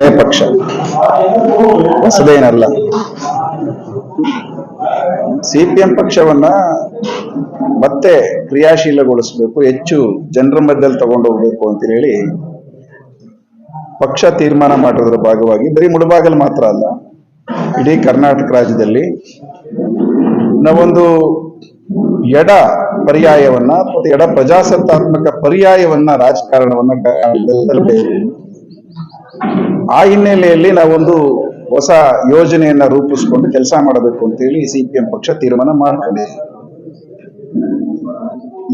ಪಕ್ಷ. ಹೊಸದೇನಲ್ಲ. ಸಿಪಿಎಂ ಪಕ್ಷವನ್ನ ಮತ್ತೆ ಕ್ರಿಯಾಶೀಲಗೊಳಿಸಬೇಕು, ಹೆಚ್ಚು ಜನರ ಮಧ್ಯದಲ್ಲಿ ತಗೊಂಡು ಹೋಗ್ಬೇಕು ಅಂತ ಹೇಳಿ. ಪಕ್ಷ ತೀರ್ಮಾನ ಮಾಡೋದ್ರ ಭಾಗವಾಗಿ, ಬರೀ ಮುಳಬಾಗಲ್ ಮಾತ್ರ ಅಲ್ಲ, ಇಡೀ ಕರ್ನಾಟಕ ರಾಜ್ಯದಲ್ಲಿ ನಾವೊಂದು ಎಡ ಪರ್ಯಾಯವನ್ನ ಎಡ ಪ್ರಜಾಸತ್ತಾತ್ಮಕ ಪರ್ಯಾಯವನ್ನ ರಾಜಕಾರಣವನ್ನ ಆ ಹಿನ್ನೆಲೆಯಲ್ಲಿ ನಾವೊಂದು ಹೊಸ ಯೋಜನೆಯನ್ನ ರೂಪಿಸಿಕೊಂಡು ಕೆಲಸ ಮಾಡಬೇಕು ಅಂತೇಳಿ ಸಿಪಿಎಂ ಪಕ್ಷ ತೀರ್ಮಾನ ಮಾಡಿಕೊಂಡಿದೆ.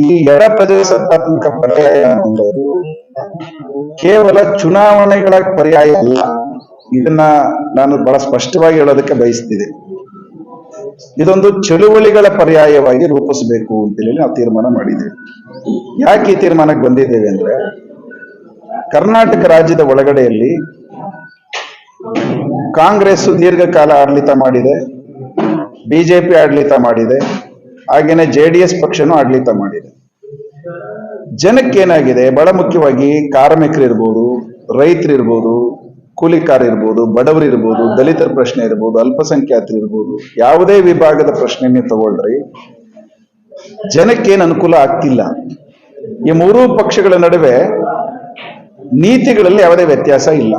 ಈ ಎಡ ಪ್ರಜಾಸತ್ತಾತ್ಮಕ ಪರ್ಯಾಯ ಅನ್ನೋದು ಕೇವಲ ಚುನಾವಣೆಗಳ ಪರ್ಯಾಯ ಅಲ್ಲ, ಇದನ್ನ ನಾನು ಬಹಳ ಸ್ಪಷ್ಟವಾಗಿ ಹೇಳೋದಕ್ಕೆ ಬಯಸ್ತಿದೆ. ಇದೊಂದು ಚಳುವಳಿಗಳ ಪರ್ಯಾಯವಾಗಿ ರೂಪಿಸಬೇಕು ಅಂತೇಳಿ ನಾವು ತೀರ್ಮಾನ ಮಾಡಿದ್ದೇವೆ. ಯಾಕೆ ಈ ತೀರ್ಮಾನಕ್ಕೆ ಬಂದಿದ್ದೇವೆ ಅಂದ್ರೆ ಕರ್ನಾಟಕ ರಾಜ್ಯದ ಒಳಗಡೆಯಲ್ಲಿ ಕಾಂಗ್ರೆಸ್ ದೀರ್ಘಕಾಲ ಆಡಳಿತ ಮಾಡಿದೆ, ಬಿಜೆಪಿ ಆಡಳಿತ ಮಾಡಿದೆ, ಹಾಗೇನೆ ಜೆ ಡಿ ಎಸ್ ಪಕ್ಷನೂ ಆಡಳಿತ ಮಾಡಿದೆ. ಜನಕ್ಕೇನಾಗಿದೆ? ಬಹಳ ಮುಖ್ಯವಾಗಿ ಕಾರ್ಮಿಕರಿರ್ಬೋದು, ರೈತರಿರ್ಬೋದು, ಕೂಲಿಕಾರಿರ್ಬೋದು, ಬಡವರಿರ್ಬೋದು, ದಲಿತರ ಪ್ರಶ್ನೆ ಇರ್ಬೋದು ಅಲ್ಪಸಂಖ್ಯಾತರು ಇರ್ಬೋದು ಯಾವುದೇ ವಿಭಾಗದ ಪ್ರಶ್ನೆ ನೀವು ತಗೊಳ್ರಿ. ಜನಕ್ಕೇನು ಅನುಕೂಲ ಆಗ್ತಿಲ್ಲ. ಈ ಮೂರೂ ಪಕ್ಷಗಳ ನಡುವೆ ನೀತಿಗಳಲ್ಲಿ ಯಾವುದೇ ವ್ಯತ್ಯಾಸ ಇಲ್ಲ.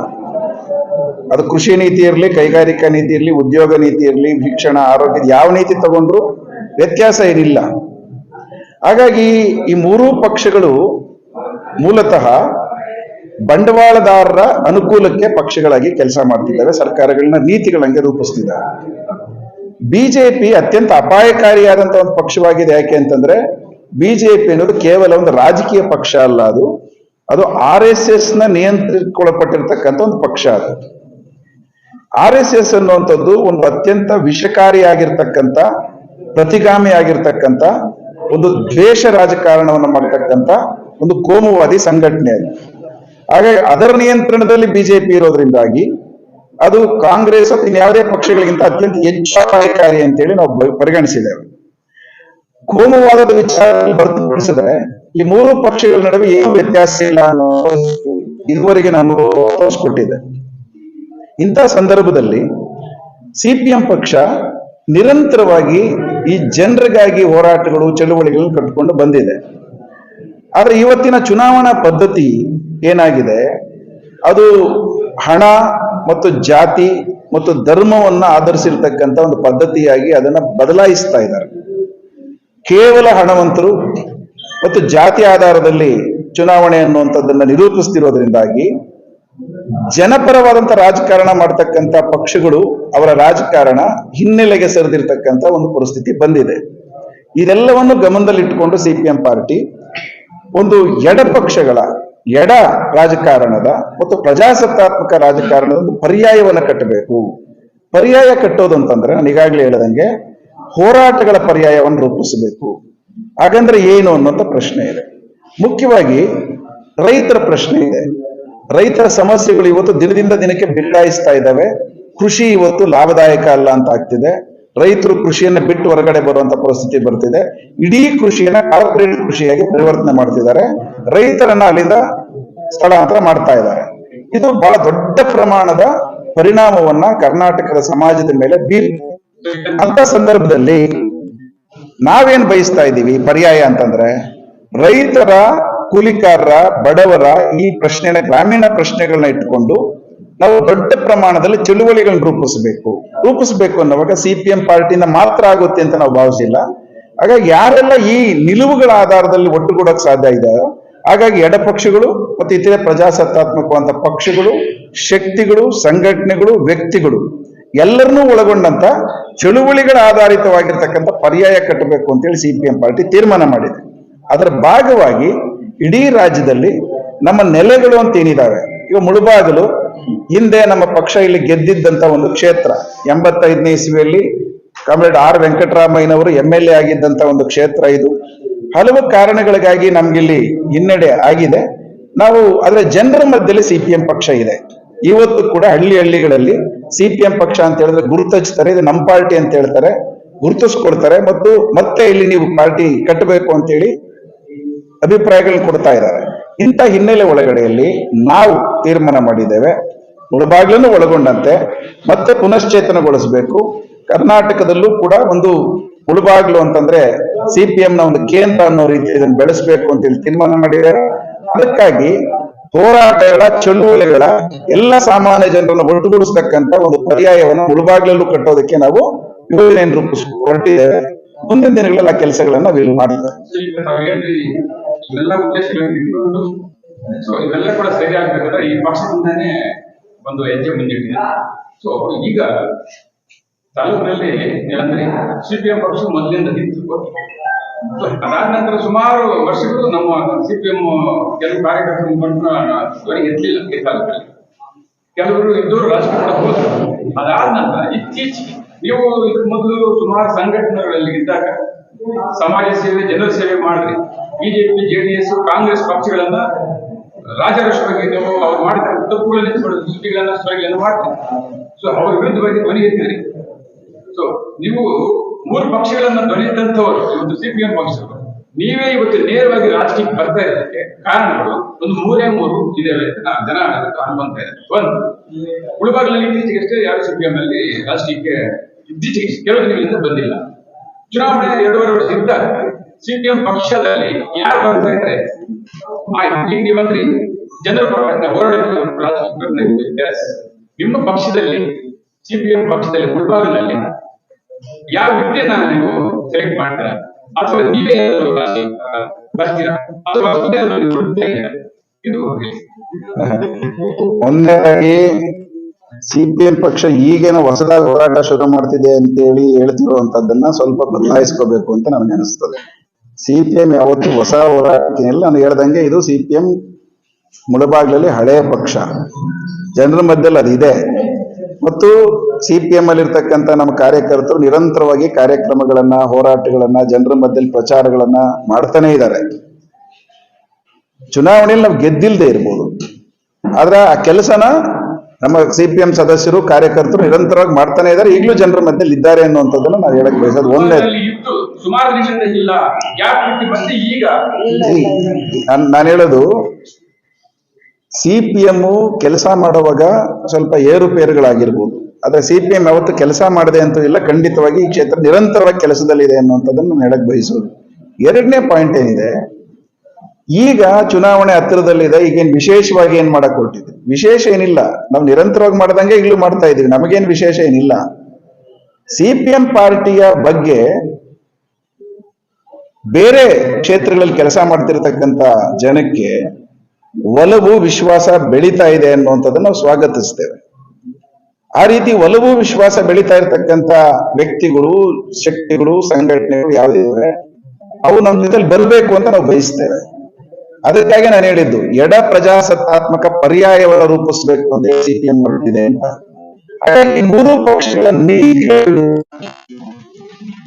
ಅದು ಕೃಷಿ ನೀತಿ ಇರಲಿ, ಕೈಗಾರಿಕಾ ನೀತಿ ಇರಲಿ, ಉದ್ಯೋಗ ನೀತಿ ಇರಲಿ, ಶಿಕ್ಷಣ ಆರೋಗ್ಯದ ಯಾವ ನೀತಿ ತಗೊಂಡ್ರು ವ್ಯತ್ಯಾಸ ಏನಿಲ್ಲ. ಹಾಗಾಗಿ ಈ ಮೂರೂ ಪಕ್ಷಗಳು ಮೂಲತಃ ಬಂಡವಾಳದಾರರ ಅನುಕೂಲಕ್ಕೆ ಪಕ್ಷಗಳಾಗಿ ಕೆಲಸ ಮಾಡ್ತಿದ್ದಾವೆ ಸರ್ಕಾರಗಳನ್ನ ನೀತಿಗಳಂಗೆ ರೂಪಿಸ್ತಿದ್ದಾರೆ. ಬಿಜೆಪಿ ಅತ್ಯಂತ ಅಪಾಯಕಾರಿಯಾದಂತಹ ಒಂದು ಪಕ್ಷವಾಗಿದೆ ಯಾಕೆ ಅಂತಂದ್ರೆ, ಬಿಜೆಪಿ ಅನ್ನೋದು ಕೇವಲ ಒಂದು ರಾಜಕೀಯ ಪಕ್ಷ ಅಲ್ಲ ಅದು. ಅದು ಆರ್ ಎಸ್ ಎಸ್ನ ನಿಯಂತ್ರಿಸಿಕೊಳ್ಳಲ್ಪಟ್ಟಿರ್ತಕ್ಕಂಥ ಒಂದು ಪಕ್ಷ ಅದು. ಆರ್ ಎಸ್ ಎಸ್ ಅನ್ನುವಂಥದ್ದು ಒಂದು ಅತ್ಯಂತ ವಿಷಕಾರಿಯಾಗಿರ್ತಕ್ಕಂಥ, ಪ್ರತಿಗಾಮಿಯಾಗಿರ್ತಕ್ಕಂಥ, ಒಂದು ದ್ವೇಷ ರಾಜಕಾರಣವನ್ನು ಮಾಡ್ತಕ್ಕಂಥ ಒಂದು ಕೋಮುವಾದಿ ಸಂಘಟನೆ ಅದು. ಹಾಗಾಗಿ ಅದರ ನಿಯಂತ್ರಣದಲ್ಲಿ ಬಿಜೆಪಿ ಇರೋದ್ರಿಂದಾಗಿ ಅದು ಕಾಂಗ್ರೆಸ್ ಅಥವಾ ಇನ್ಯಾವುದೇ ಪಕ್ಷಗಳಿಗಿಂತ ಅತ್ಯಂತ ಹೆಚ್ಚು ಅಪಾಯಕಾರಿ ಅಂತೇಳಿ ನಾವು ಪರಿಗಣಿಸಿದ್ದೇವೆ. ಕೋಮುವಾದದ ವಿಚಾರದಲ್ಲಿ ಹೊರತುಪಡಿಸಿದ್ರೆ ಈ ಮೂರು ಪಕ್ಷಗಳ ನಡುವೆ ಏನು ವ್ಯತ್ಯಾಸ ಇಲ್ಲ ಅನ್ನೋ ಇದುವರೆಗೆ ನಾನು ತೋರಿಸ್ಕೊಟ್ಟಿದ್ದೆ. ಇಂಥ ಸಂದರ್ಭದಲ್ಲಿ ಸಿಪಿಎಂ ಪಕ್ಷ ನಿರಂತರವಾಗಿ ಈ ಜನರಿಗಾಗಿ ಹೋರಾಟಗಳು, ಚಳುವಳಿಗಳನ್ನು ಕಟ್ಟಿಕೊಂಡು ಬಂದಿದೆ. ಆದರೆ ಇವತ್ತಿನ ಚುನಾವಣಾ ಪದ್ಧತಿ ಏನಾಗಿದೆ? ಅದು ಹಣ ಮತ್ತು ಜಾತಿ ಮತ್ತು ಧರ್ಮವನ್ನು ಆಧರಿಸಿರ್ತಕ್ಕಂಥ ಒಂದು ಪದ್ಧತಿಯಾಗಿ ಅದನ್ನ ಬದಲಾಯಿಸ್ತಾ ಇದ್ದಾರೆ. ಕೇವಲ ಹಣವಂತರು ಮತ್ತು ಜಾತಿ ಆಧಾರದಲ್ಲಿ ಚುನಾವಣೆ ಅನ್ನುವಂಥದ್ದನ್ನು ನಿರೂಪಿಸ್ತಿರೋದ್ರಿಂದಾಗಿ ಜನಪರವಾದಂಥ ರಾಜಕಾರಣ ಮಾಡ್ತಕ್ಕಂಥ ಪಕ್ಷಗಳು ಅವರ ರಾಜಕಾರಣ ಹಿನ್ನೆಲೆಗೆ ಸರಿದಿರ್ತಕ್ಕಂಥ ಒಂದು ಪರಿಸ್ಥಿತಿ ಬಂದಿದೆ. ಇದೆಲ್ಲವನ್ನು ಗಮನದಲ್ಲಿಟ್ಟುಕೊಂಡು ಸಿ ಪಿ ಎಂ ಪಾರ್ಟಿ ಒಂದು ಎಡ ಪಕ್ಷಗಳ, ಎಡ ರಾಜಕಾರಣದ ಮತ್ತು ಪ್ರಜಾಸತ್ತಾತ್ಮಕ ರಾಜಕಾರಣದ ಒಂದು ಪರ್ಯಾಯವನ್ನು ಕಟ್ಟಬೇಕು. ಪರ್ಯಾಯ ಕಟ್ಟೋದು ಅಂತಂದ್ರೆ ನಾನು ಈಗಾಗಲೇ ಹೇಳದಂಗೆ ಹೋರಾಟಗಳ ಪರ್ಯಾಯವನ್ನು ರೂಪಿಸಬೇಕು. ಹಾಗಂದ್ರೆ ಏನು ಅನ್ನೋಂಥ ಪ್ರಶ್ನೆ ಇದೆ. ಮುಖ್ಯವಾಗಿ ರೈತರ ಪ್ರಶ್ನೆ ಇದೆ. ರೈತರ ಸಮಸ್ಯೆಗಳು ಇವತ್ತು ದಿನದಿಂದ ದಿನಕ್ಕೆ ಬಿಡಾಯಿಸ್ತಾ ಇದ್ದಾವೆ. ಕೃಷಿ ಇವತ್ತು ಲಾಭದಾಯಕ ಅಲ್ಲ ಅಂತ ಆಗ್ತಿದೆ. ರೈತರು ಕೃಷಿಯನ್ನ ಬಿಟ್ಟು ಹೊರಗಡೆ ಬರುವಂತ ಪರಿಸ್ಥಿತಿ ಬರ್ತಿದೆ. ಇಡೀ ಕೃಷಿಯನ್ನ ಕಾರ್ಪೊರೇಟ್ ಕೃಷಿಯಾಗಿ ಪರಿವರ್ತನೆ ಮಾಡ್ತಿದ್ದಾರೆ. ರೈತರನ್ನ ಅಲ್ಲಿಂದ ಸ್ಥಳಾಂತರ ಮಾಡ್ತಾ ಇದ್ದಾರೆ. ಇದು ಬಹಳ ದೊಡ್ಡ ಪ್ರಮಾಣದ ಪರಿಣಾಮವನ್ನ ಕರ್ನಾಟಕದ ಸಮಾಜದ ಮೇಲೆ ಬೀರ್ ಅಂತ ಸಂದರ್ಭದಲ್ಲಿ ನಾವೇನ್ ಬಯಸ್ತಾ ಇದ್ದೀವಿ ಪರ್ಯಾಯ ಅಂತಂದ್ರೆ ರೈತರ, ಕೂಲಿಕಾರರ, ಬಡವರ ಈ ಪ್ರಶ್ನೆ ಗ್ರಾಮೀಣ ಪ್ರಶ್ನೆಗಳನ್ನ ಇಟ್ಕೊಂಡು ನಾವು ದೊಡ್ಡ ಪ್ರಮಾಣದಲ್ಲಿ ಚಳುವಳಿಗಳನ್ನ ರೂಪಿಸಬೇಕು. ರೂಪಿಸಬೇಕು ಅನ್ನೋವಾಗ ಸಿಪಿಎಂ ಪಾರ್ಟಿಯಿಂದ ಮಾತ್ರ ಆಗುತ್ತೆ ಅಂತ ನಾವು ಭಾವಿಸಿಲ್ಲ. ಹಾಗಾಗಿ ಯಾರೆಲ್ಲ ಈ ನಿಲುವುಗಳ ಆಧಾರದಲ್ಲಿ ಒಟ್ಟುಗೂಡಕ್ ಸಾಧ್ಯ ಇದೆಯೋ ಹಾಗಾಗಿ ಎಡಪಕ್ಷಗಳು ಮತ್ತು ಇತರೆ ಪ್ರಜಾಸತ್ತಾತ್ಮಕವಾದ ಪಕ್ಷಗಳು, ಶಕ್ತಿಗಳು, ಸಂಘಟನೆಗಳು, ವ್ಯಕ್ತಿಗಳು ಎಲ್ಲರನ್ನೂ ಒಳಗೊಂಡಂತ ಚಳುವಳಿಗಳ ಆಧಾರಿತವಾಗಿರ್ತಕ್ಕಂಥ ಪರ್ಯಾಯ ಕಟ್ಟಬೇಕು ಅಂತೇಳಿ ಸಿಪಿಎಂ ಪಾರ್ಟಿ ತೀರ್ಮಾನ ಮಾಡಿದೆ. ಅದರ ಭಾಗವಾಗಿ ಇಡೀ ರಾಜ್ಯದಲ್ಲಿ ನಮ್ಮ ನೆಲೆಗಳು ಅಂತ ಏನಿದಾವೆ? ಇವು ಮುಳುಬಾಗಿಲು, ಹಿಂದೆ ನಮ್ಮ ಪಕ್ಷ ಇಲ್ಲಿ ಗೆದ್ದಿದ್ದಂತ ಒಂದು ಕ್ಷೇತ್ರ. ಎಂಬತ್ತೈದನೇ ಇಸ್ವಿಯಲ್ಲಿ ಕಾಮ್ರೇಡ್ ಆರ್ ವೆಂಕಟರಾಮಯ್ಯನವರು ಎಂ ಎಲ್ ಎ ಆಗಿದ್ದಂತ ಒಂದು ಕ್ಷೇತ್ರ ಇದು. ಹಲವು ಕಾರಣಗಳಿಗಾಗಿ ನಮ್ಗಿಲ್ಲಿ ಹಿನ್ನಡೆ ಆಗಿದೆ. ನಾವು ಅದರ ಜನರ ಮಧ್ಯದಲ್ಲಿ ಸಿಪಿಎಂ ಪಕ್ಷ ಇದೆ. ಇವತ್ತು ಕೂಡ ಹಳ್ಳಿ ಹಳ್ಳಿಗಳಲ್ಲಿ ಸಿ ಪಿ ಎಂ ಪಕ್ಷ ಅಂತ ಹೇಳಿದ್ರೆ ಗುರುತಿಸ್ತಾರೆ, ಇದು ನಮ್ಮ ಪಾರ್ಟಿ ಅಂತ ಹೇಳ್ತಾರೆ, ಗುರುತಿಸ್ಕೊಡ್ತಾರೆ ಮತ್ತು ಮತ್ತೆ ಇಲ್ಲಿ ನೀವು ಪಾರ್ಟಿ ಕಟ್ಟಬೇಕು ಅಂತೇಳಿ ಅಭಿಪ್ರಾಯಗಳನ್ನ ಕೊಡ್ತಾ ಇದ್ದಾರೆ. ಇಂಥ ಹಿನ್ನೆಲೆ ಒಳಗಡೆಯಲ್ಲಿ ನಾವು ತೀರ್ಮಾನ ಮಾಡಿದ್ದೇವೆ. ಮುಳಬಾಗ್ಲನ್ನು ಒಳಗೊಂಡಂತೆ ಮತ್ತೆ ಪುನಶ್ಚೇತನಗೊಳಿಸಬೇಕು. ಕರ್ನಾಟಕದಲ್ಲೂ ಕೂಡ ಒಂದು ಮುಳುಬಾಗ್ಲು ಅಂತಂದ್ರೆ ಸಿ ಪಿ ಎಂನ ಒಂದು ಕೇಂದ್ರ ಅನ್ನೋ ರೀತಿ ಇದನ್ನು ಬೆಳೆಸಬೇಕು ಅಂತ ಹೇಳಿ ತೀರ್ಮಾನ ಮಾಡಿದ್ದಾರೆ. ಅದಕ್ಕಾಗಿ ಹೋರಾಟಗಳ ಚಳುವಳಿಗಳ ಎಲ್ಲ ಸಾಮಾನ್ಯ ಜನರನ್ನು ಒಟ್ಟುಗೂಡಿಸ್ತಕ್ಕಂತ ಒಂದು ಪರ್ಯಾಯವನ್ನು ಮುಳುಬಾಗ್ಲಲ್ಲೂ ಕಟ್ಟೋದಕ್ಕೆ ನಾವು ರೂಪಿಸ್ಕೊಂಡು ಹೊರಟಿದ್ದೇವೆ. ಮುಂದಿನ ದಿನಗಳಲ್ಲಿ ಆ ಕೆಲಸಗಳನ್ನ ನಾವು ಇಲ್ಲಿ ತಾವು ಇವೆಲ್ಲ ಕೂಡ ಸರಿ ಈ ಪಕ್ಷದಿಂದಾನೇ ಒಂದು ಹೆಜ್ಜೆ ಮುಂದಿಟ್ಟಿದೆ. ಸೊ ಈಗ ತಾಲೂಕಿನಲ್ಲಿ ಅಂದ್ರೆ ಸಿಪಿಎಂ ಪಕ್ಷ ಮೊದಲಿಂದ ಇತ್ತು ಅದಾದ ನಂತರ ಸುಮಾರು ವರ್ಷಗಳು ನಮ್ಮ ಸಿಪಿಎಂ ಕೆಲವು ಕಾರ್ಯಕರ್ತರು ಮುಖಂಡರು ಈ ಕಾಲದಲ್ಲಿ ಕೆಲವರು ಇದ್ದು ರಾಜಕೀಯ ಹೋದರು. ಅದಾದ ನಂತರ ಇತ್ತೀಚೆಗೆ ನೀವು ಇದಕ್ಕೆ ಮೊದಲು ಸುಮಾರು ಸಂಘಟನೆಗಳಲ್ಲಿ ಇದ್ದಾಗ ಸಮಾಜ ಸೇವೆ, ಜನರ ಸೇವೆ ಮಾಡ್ರಿ ಬಿಜೆಪಿ ಜೆಡಿಎಸ್ ಕಾಂಗ್ರೆಸ್ ಪಕ್ಷಗಳನ್ನ ರಾಜರಾಷ್ಟ್ರವಾಗಿ ನೀವು ಅವ್ರು ಮಾಡಿದ ತಪ್ಪುಗಳನ್ನ ಸುದ್ದಿಗಳನ್ನ ಸ್ವಯಗಳನ್ನ ಮಾಡ್ತೀರಿ ಸೊ ಅವ್ರ ವಿರುದ್ಧವಾಗಿ ಧ್ವನಿ ಎತ್ತಿದ್ರಿ. ಸೊ ನೀವು ಮೂರು ಪಕ್ಷಗಳನ್ನ ಧ್ವನಿದಂತವರು ಒಂದು ಸಿಪಿಎಂ ಪಕ್ಷಗಳು ನೀವೇ ಇವತ್ತು ನೇರವಾಗಿ ರಾಜಕೀಯಕ್ಕೆ ಬರ್ತಾ ಇದ್ದಕ್ಕೆ ಕಾರಣಗಳು ಒಂದು ಮೂರೇ ಮೂರು ಇದಾವೆ ಜನ ಅನ್ಕೊಂತ ಇದೆ ಒಂದು ಗುಲ್ಬರ್ಗಲ್ಲಿ ಇತ್ತೀಚೆಗೆ ಅಷ್ಟೇ ಯಾರು ಸಿಪಿಎಂ ಅಲ್ಲಿ ರಾಜಕೀಯಕ್ಕೆ ಇತ್ತೀಚೆಗೆ ಕೆಲವು ದಿನಗಳಿಂದ ಬಂದಿಲ್ಲ. ಚುನಾವಣೆ ಎರಡೂವರೆ ವರ್ಷ ಇದ್ದಾಗ ಸಿಪಿಎಂ ಪಕ್ಷದಲ್ಲಿ ಯಾರು ಬರ್ತಾ ಇದ್ದಾರೆ ಈಗ ನೀವಂದ್ರಿ. ಜನರ ಪರವಾಗಿ. ನಿಮ್ಮ ಪಕ್ಷದಲ್ಲಿ, ಸಿಪಿಎಂ ಪಕ್ಷದಲ್ಲಿ ಮುಳುಬಾಗಿಲಲ್ಲಿ ಯಾವ ಹುದ್ದೆನ ನೀವು ಸೆಲೆಕ್ಟ್ ಮಾಡ್ತೀರಾ? ಅಥವಾ ನೀವೇ ಬರ್ತೀರಾ? ಅಥವಾ ಒಂದೇ ಸಿಪಿಎಂ ಪಕ್ಷ ಈಗೇನೋ ಹೊಸದಾಗಿ ಹೋರಾಟ ಶುರು ಮಾಡ್ತಿದೆ ಅಂತೇಳಿ ಹೇಳ್ತಿರುವಂತದ್ದನ್ನ ಸ್ವಲ್ಪ ಬದಲಾಯಿಸ್ಕೋಬೇಕು ಅಂತ ನನಗೆ ಅನಿಸ್ತದೆ. ಸಿಪಿಎಂ ಯಾವತ್ತು ಹೊಸ ಹೋರಾಟಕ್ಕಿನಿಲ್ಲ ನಾನು ಹೇಳ್ದಂಗೆ ಇದು ಸಿಪಿಎಂ ಮುಳಬಾಗ್ಲಲ್ಲಿ ಹಳೆಯ ಪಕ್ಷ. ಜನರ ಮಧ್ಯದಲ್ಲಿ ಅದಿದೆ ಮತ್ತು ಸಿಪಿಎಂ ಅಲ್ಲಿ ಇರ್ತಕ್ಕಂಥ ನಮ್ಮ ಕಾರ್ಯಕರ್ತರು ನಿರಂತರವಾಗಿ ಕಾರ್ಯಕ್ರಮಗಳನ್ನ ಹೋರಾಟಗಳನ್ನ ಜನರ ಮಧ್ಯದಲ್ಲಿ ಪ್ರಚಾರಗಳನ್ನ ಮಾಡ್ತಾನೆ ಇದ್ದಾರೆ. ಚುನಾವಣೆಯಲ್ಲಿ ನಾವು ಗೆದ್ದಿಲ್ದೇ ಇರ್ಬೋದು. ಆದ್ರೆ ಆ ಕೆಲಸನ ನಮ್ಮ ಸಿಪಿಎಂ ಸದಸ್ಯರು ಕಾರ್ಯಕರ್ತರು ನಿರಂತರವಾಗಿ ಮಾಡ್ತಾನೆ ಇದ್ದಾರೆ. ಈಗಲೂ ಜನರ ಮಧ್ಯದಲ್ಲಿ ಇದ್ದಾರೆ ಅನ್ನುವಂಥದ್ದನ್ನ ನಾವು ಹೇಳಕ್ ಬಯಸೋದು ಒಂದೇ. ನಾನು ಹೇಳೋದು ಸಿ ಪಿ ಎಂ ಕೆಲಸ ಮಾಡುವಾಗ ಸ್ವಲ್ಪ ಏರುಪೇರುಗಳಾಗಿರ್ಬೋದು. ಆದ್ರೆ ಎಂ ಯಾವತ್ತು ಕೆಲಸ ಮಾಡಿದೆ ಅಂತ ಇಲ್ಲ. ಖಂಡಿತವಾಗಿ ಈ ಕ್ಷೇತ್ರ ನಿರಂತರವಾಗಿ ಕೆಲಸದಲ್ಲಿದೆ ಅನ್ನುವಂಥದ್ದನ್ನು ನಾನು ಹೇಳಕ್ ಬಯಸೋದು ಎರಡನೇ ಪಾಯಿಂಟ್ ಏನಿದೆ? ಈಗ ಚುನಾವಣೆ ಹತ್ತಿರದಲ್ಲಿದೆ. ಈಗೇನು ವಿಶೇಷವಾಗಿ ಏನು ಮಾಡಕ್ ಹೊರಟಿದೆ? ವಿಶೇಷ ಏನಿಲ್ಲ. ನಾವು ನಿರಂತರವಾಗಿ ಮಾಡ್ದಂಗೆ ಈಗಲೂ ಮಾಡ್ತಾ ಇದೀವಿ ನಮಗೇನು ವಿಶೇಷ ಏನಿಲ್ಲ. ಸಿ ಪಿ ಎಂ ಪಾರ್ಟಿಯ ಬಗ್ಗೆ ಬೇರೆ ಕ್ಷೇತ್ರಗಳಲ್ಲಿ ಕೆಲಸ ಮಾಡ್ತಿರ್ತಕ್ಕಂಥ ಜನಕ್ಕೆ ಒಲವು, ವಿಶ್ವಾಸ ಬೆಳೀತಾ ಇದೆ ಅನ್ನುವಂಥದ್ದನ್ನು ನಾವು ಸ್ವಾಗತಿಸ್ತೇವೆ. ಆ ರೀತಿ ಒಲವು ವಿಶ್ವಾಸ ಬೆಳೀತಾ ಇರತಕ್ಕಂತ ವ್ಯಕ್ತಿಗಳು, ಶಕ್ತಿಗಳು, ಸಂಘಟನೆಗಳು ಯಾವ್ದಿದ್ರೆ ಅವು ನಮ್ಮ ಜೊತೆಲಿ ಬರಬೇಕು ಅಂತ ನಾವು ಬಯಸ್ತೇವೆ. ಅದಕ್ಕಾಗಿ ನಾನು ಹೇಳಿದ್ದು, ಎಡ ಪ್ರಜಾಸತ್ತಾತ್ಮಕ ಪರ್ಯಾಯವನ್ನು ರೂಪಿಸಬೇಕು ಅಂತ ಸಿಪಿಎಂ ಹೊರಟಿದೆ ಅಂತ. ಹಾಗಾಗಿ ಮೂರು ಪಕ್ಷಗಳ ನೀತಿಗಳು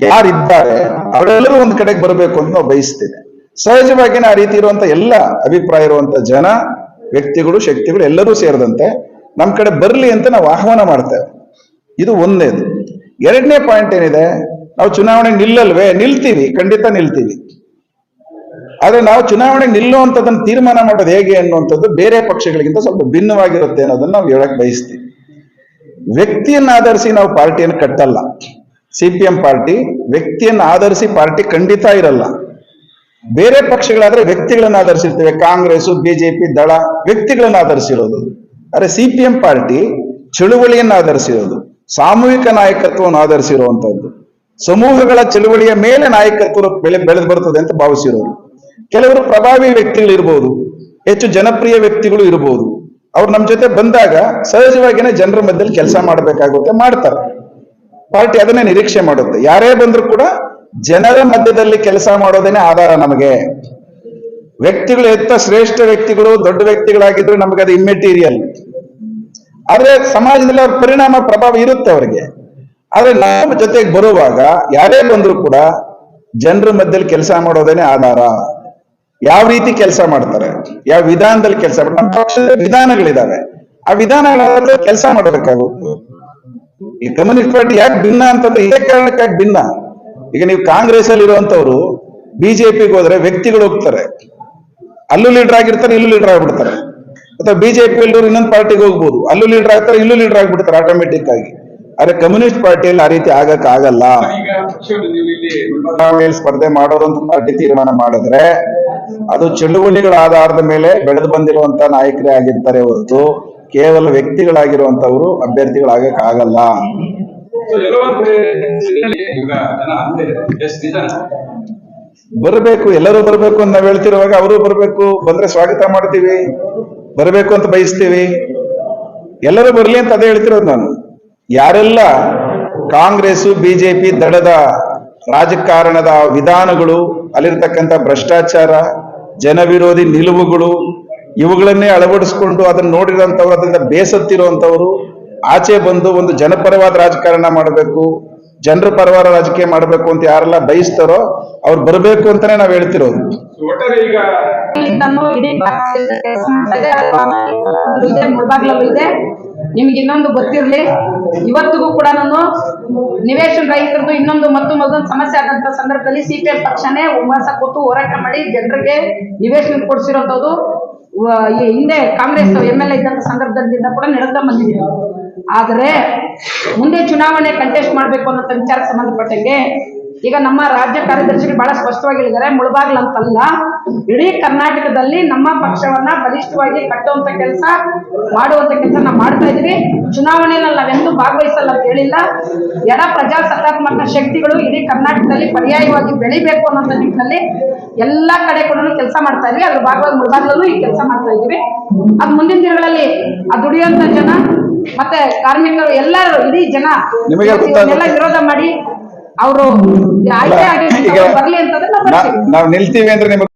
ಯಾರಿದ್ದಾರೆ, ಅವರೆಲ್ಲರೂ ಒಂದ್ ಕಡೆಗೆ ಬರಬೇಕು ಅಂತ ನಾವು ಬಯಸ್ತೇವೆ. ಸಹಜವಾಗಿನೇ ಆ ರೀತಿ ಇರುವಂತ ಎಲ್ಲ ಅಭಿಪ್ರಾಯ ಇರುವಂತ ಜನ, ವ್ಯಕ್ತಿಗಳು, ಶಕ್ತಿಗಳು ಎಲ್ಲರೂ ಸೇರಿದಂತೆ ನಮ್ ಕಡೆ ಬರಲಿ ಅಂತ ನಾವು ಆಹ್ವಾನ ಮಾಡ್ತೇವೆ. ಇದು ಒಂದೇದು. ಎರಡನೇ ಪಾಯಿಂಟ್ ಏನಿದೆ, ನಾವು ಚುನಾವಣೆ ನಿಲ್ಲಲ್ವೇ? ನಿಲ್ತೀವಿ, ಖಂಡಿತ ನಿಲ್ತೀವಿ. ಆದರೆ ನಾವು ಚುನಾವಣೆ ನಿಲ್ಲುವಂಥದ್ದನ್ನು ತೀರ್ಮಾನ ಮಾಡೋದು ಹೇಗೆ ಅನ್ನುವಂಥದ್ದು ಬೇರೆ ಪಕ್ಷಗಳಿಗಿಂತ ಸ್ವಲ್ಪ ಭಿನ್ನವಾಗಿರುತ್ತೆ ಅನ್ನೋದನ್ನು ನಾವು ಹೇಳಕ್ ಬಯಸ್ತೀವಿ. ವ್ಯಕ್ತಿಯನ್ನ ಆಧರಿಸಿ ನಾವು ಪಾರ್ಟಿಯನ್ನು ಕಟ್ಟಲ್ಲ. ಸಿಪಿಎಂ ಪಾರ್ಟಿ ವ್ಯಕ್ತಿಯನ್ನ ಆಧರಿಸಿ ಪಾರ್ಟಿ ಖಂಡಿತ ಇರಲ್ಲ. ಬೇರೆ ಪಕ್ಷಗಳಾದ್ರೆ ವ್ಯಕ್ತಿಗಳನ್ನ ಆಧರಿಸಿರ್ತೇವೆ. ಕಾಂಗ್ರೆಸ್ ಬಿಜೆಪಿ ದಳ ವ್ಯಕ್ತಿಗಳನ್ನ ಆಧರಿಸಿರೋದು. ಆದ್ರೆ ಸಿಪಿಎಂ ಪಾರ್ಟಿ ಚಳುವಳಿಯನ್ನ ಆಧರಿಸಿರೋದು, ಸಾಮೂಹಿಕ ನಾಯಕತ್ವವನ್ನು ಆಧರಿಸಿರುವಂತದ್ದು ಸಮೂಹಗಳ ಚಳುವಳಿಯ ಮೇಲೆ ನಾಯಕತ್ವ ಬೆಳೆ ಬೆಳೆದು ಬರ್ತದೆ ಅಂತ ಭಾವಿಸಿರೋರು. ಕೆಲವರು ಪ್ರಭಾವಿ ವ್ಯಕ್ತಿಗಳು ಇರ್ಬೋದು, ಹೆಚ್ಚು ಜನಪ್ರಿಯ ವ್ಯಕ್ತಿಗಳು ಇರ್ಬೋದು. ಅವ್ರು ನಮ್ಮ ಜೊತೆ ಬಂದಾಗ ಸಹಜವಾಗಿನೇ ಜನರ ಮಧ್ಯದಲ್ಲಿ ಕೆಲಸ ಮಾಡಬೇಕಾಗುತ್ತೆ, ಮಾಡ್ತಾರೆ. ಪಾರ್ಟಿ ಅದನ್ನೇ ನಿರೀಕ್ಷೆ ಮಾಡುತ್ತೆ. ಯಾರೇ ಬಂದ್ರು ಕೂಡ ಜನರ ಮಧ್ಯದಲ್ಲಿ ಕೆಲಸ ಮಾಡೋದೇನೆ ಆಧಾರ ನಮಗೆ. ವ್ಯಕ್ತಿಗಳು ಎತ್ತ ಶ್ರೇಷ್ಠ ವ್ಯಕ್ತಿಗಳು, ದೊಡ್ಡ ವ್ಯಕ್ತಿಗಳಾಗಿದ್ರು ನಮಗೆ ಅದು ಇಮ್ಮೆಟೀರಿಯಲ್ ಆದ್ರೆ ಸಮಾಜದಲ್ಲಿ ಅವ್ರ ಪರಿಣಾಮ, ಪ್ರಭಾವ ಇರುತ್ತೆ ಅವರಿಗೆ. ಆದ್ರೆ ನಮ್ಮ ಜೊತೆಗೆ ಬರುವಾಗ ಯಾರೇ ಬಂದ್ರು ಕೂಡ ಜನರ ಮಧ್ಯದಲ್ಲಿ ಕೆಲಸ ಮಾಡೋದೇನೆ ಆಧಾರ. ಯಾವ ರೀತಿ ಕೆಲಸ ಮಾಡ್ತಾರೆ, ಯಾವ ವಿಧಾನದಲ್ಲಿ ಕೆಲಸ ಮಾಡ್ತಾರೆ, ನಮ್ಮ ಪಕ್ಷದ ವಿಧಾನಗಳಿದಾವೆ. ಆ ವಿಧಾನಗಳ ಕೆಲಸ ಮಾಡಬೇಕಾಗುತ್ತೆ. ಈ ಕಮ್ಯುನಿಸ್ಟ್ ಪಾರ್ಟಿ ಯಾಕೆ ಭಿನ್ನ ಅಂತಂದ್ರೆ ಇದೇ ಕಾರಣಕ್ಕೆ ಯಾಕೆ ಭಿನ್ನ. ಈಗ ನೀವು ಕಾಂಗ್ರೆಸ್ ಅಲ್ಲಿ ಇರುವಂತವ್ರು ಬಿಜೆಪಿಗೆ ಹೋದ್ರೆ ವ್ಯಕ್ತಿಗಳು ಹೋಗ್ತಾರೆ. ಅಲ್ಲೂ ಲೀಡರ್ ಆಗಿರ್ತಾರೆ ಇಲ್ಲೂ ಲೀಡರ್ ಆಗ್ಬಿಡ್ತಾರೆ. ಅಥವಾ ಬಿಜೆಪಿ ಇನ್ನೊಂದು ಪಾರ್ಟಿಗೆ ಹೋಗ್ಬೋದು. ಅಲ್ಲೂ ಲೀಡರ್ ಆಗ್ತಾರೆ ಇಲ್ಲೂ ಲೀಡರ್ ಆಗ್ಬಿಡ್ತಾರೆ ಆಟೋಮೆಟಿಕ್ ಆಗಿ. ಆದ್ರೆ ಕಮ್ಯುನಿಸ್ಟ್ ಪಾರ್ಟಿಯಲ್ಲಿ ಆ ರೀತಿ ಆಗಕ್ ಆಗಲ್ಲ. ಸ್ಪರ್ಧೆ ಮಾಡೋರು ಅಂತ ಪಾರ್ಟಿ ತೀರ್ಮಾನ ಮಾಡಿದ್ರೆ ಅದು ಚಳುವಳಿಗಳ ಆಧಾರದ ಮೇಲೆ ಬೆಳೆದು ಬಂದಿರುವಂತ ನಾಯಕರೇ ಆಗಿರ್ತಾರೆ ಹೊರತು ಕೇವಲ ವ್ಯಕ್ತಿಗಳಾಗಿರುವಂತವರು ಅಭ್ಯರ್ಥಿಗಳಾಗಕ್ ಆಗಲ್ಲ. ಬರಬೇಕು, ಎಲ್ಲರೂ ಬರಬೇಕು ಅಂತ ನಾವು ಹೇಳ್ತಿರುವಾಗ ಅವರು ಬರಬೇಕು, ಬಂದ್ರೆ ಸ್ವಾಗತ ಮಾಡ್ತೀವಿ, ಬರಬೇಕು ಅಂತ ಬಯಸ್ತೀವಿ. ಎಲ್ಲರೂ ಬರಲಿ ಅಂತ ಅದೇ ಹೇಳ್ತಿರೋದು ನಾನು. ಯಾರೆಲ್ಲ ಕಾಂಗ್ರೆಸ್, ಬಿಜೆಪಿ ದಡದ ರಾಜಕಾರಣದ ವಿಧಾನಗಳು, ಅಲ್ಲಿರ್ತಕ್ಕಂಥ ಭ್ರಷ್ಟಾಚಾರ, ಜನವಿರೋಧಿ ನಿಲುವುಗಳು, ಇವುಗಳನ್ನೇ ಅಳವಡಿಸ್ಕೊಂಡು ಅದನ್ನ ನೋಡಿರೋಂಥವ್ರು, ಅದರಿಂದ ಬೇಸತ್ತಿರುವಂಥವ್ರು ಆಚೆ ಬಂದು ಒಂದು ಜನಪರವಾದ ರಾಜಕಾರಣ ಮಾಡಬೇಕು ಜನರ ಪರವಾರ ರಾಜಕೀಯ ಮಾಡಬೇಕು ಅಂತ ಯಾರೆಲ್ಲ ಬಯಸ್ತಾರೋ ಅವ್ರು ಬರಬೇಕು ಅಂತಾನೆ ನಾವ್ ಹೇಳ್ತಿರೋದು. ಇದೆ ನಿಮ್ಗೆ ಇನ್ನೊಂದು ಗೊತ್ತಿರ್ಲಿ. ಇವತ್ತಿಗೂ ಕೂಡ ನಾನು ನಿವೇಶನ ರೈತರದ್ದು ಇನ್ನೊಂದು ಮತ್ತು ಮತ್ತೊಂದು ಸಮಸ್ಯೆ ಆದಂತ ಸಂದರ್ಭದಲ್ಲಿ ಸಿಪಿಎಂ ಪಕ್ಷನೇ ಉಪವಾಸ ಕೂತು ಹೋರಾಟ ಮಾಡಿ ಜನರಿಗೆ ನಿವೇಶನ ಕೊಡಿಸಿರೋದು ಹಿಂದೆ ಕಾಂಗ್ರೆಸ್ ಎಂ ಎಲ್ ಎ ಇದ್ದಂತ ಸಂದರ್ಭದಿಂದ ಕೂಡ ನಡೆದ ಬಂದಿದೆ ಆದರೆ ಮುಂದೆ ಚುನಾವಣೆ ಕಂಟೆಸ್ಟ್ ಮಾಡಬೇಕು ಅನ್ನೋ ವಿಚಾರಕ್ಕೆ ಸಂಬಂಧಪಟ್ಟಂಗೆ ಈಗ ನಮ್ಮ ರಾಜ್ಯ ಕಾರ್ಯದರ್ಶಿಗಳು ಬಹಳ ಸ್ಪಷ್ಟವಾಗಿ ಹೇಳಿದ್ದಾರೆ ಮುಳಬಾಗ್ಲು ಅಂತಲ್ಲ ಇಡೀ ಕರ್ನಾಟಕದಲ್ಲಿ ನಮ್ಮ ಪಕ್ಷವನ್ನ ಬಲಿಷ್ಠವಾಗಿ ಕಟ್ಟುವಂತ ಕೆಲಸ ಮಾಡುವಂತ ಕೆಲಸ ನಾವು ಮಾಡ್ತಾ ಇದೀವಿ ಚುನಾವಣೆಯಲ್ಲಿ ನಾವೆಂದೂ ಭಾಗವಹಿಸಲ್ಲ ಅಂತ ಹೇಳಿಲ್ಲ. ಎಡ ಪ್ರಜಾಸತ್ತಾತ್ಮಕ ಶಕ್ತಿಗಳು ಇಡೀ ಕರ್ನಾಟಕದಲ್ಲಿ ಪರ್ಯಾಯವಾಗಿ ಬೆಳಿಬೇಕು ಅನ್ನೋ ನಿಟ್ಟಿನಲ್ಲಿ ಎಲ್ಲಾ ಕಡೆ ಕೂಡ ಕೆಲಸ ಮಾಡ್ತಾ ಇದ್ವಿ. ಅದ್ರ ಭಾಗವಾಗಿ ಮುಳಬಾಗ್ಲಲ್ಲೂ ಈ ಕೆಲಸ ಮಾಡ್ತಾ ಇದೀವಿ ಅದ್ ಮುಂದಿನ ದಿನಗಳಲ್ಲಿ ಆ ದುಡಿಯುವಂತ ಜನ ಮತ್ತೆ ಕಾರ್ಮಿಕರು ಎಲ್ಲರೂ ಇಡೀ ಜನ ವಿರೋಧ ಮಾಡಿ ಅವರು ಆಯ್ಕೆ ಆಗಿ ಬರ್ಲಿ ಅಂತಂದ್ರೆ ನಾವು ನಾವು ನಿಲ್ತೀವಿ ಅಂದ್ರೆ ನಿಮಗೆ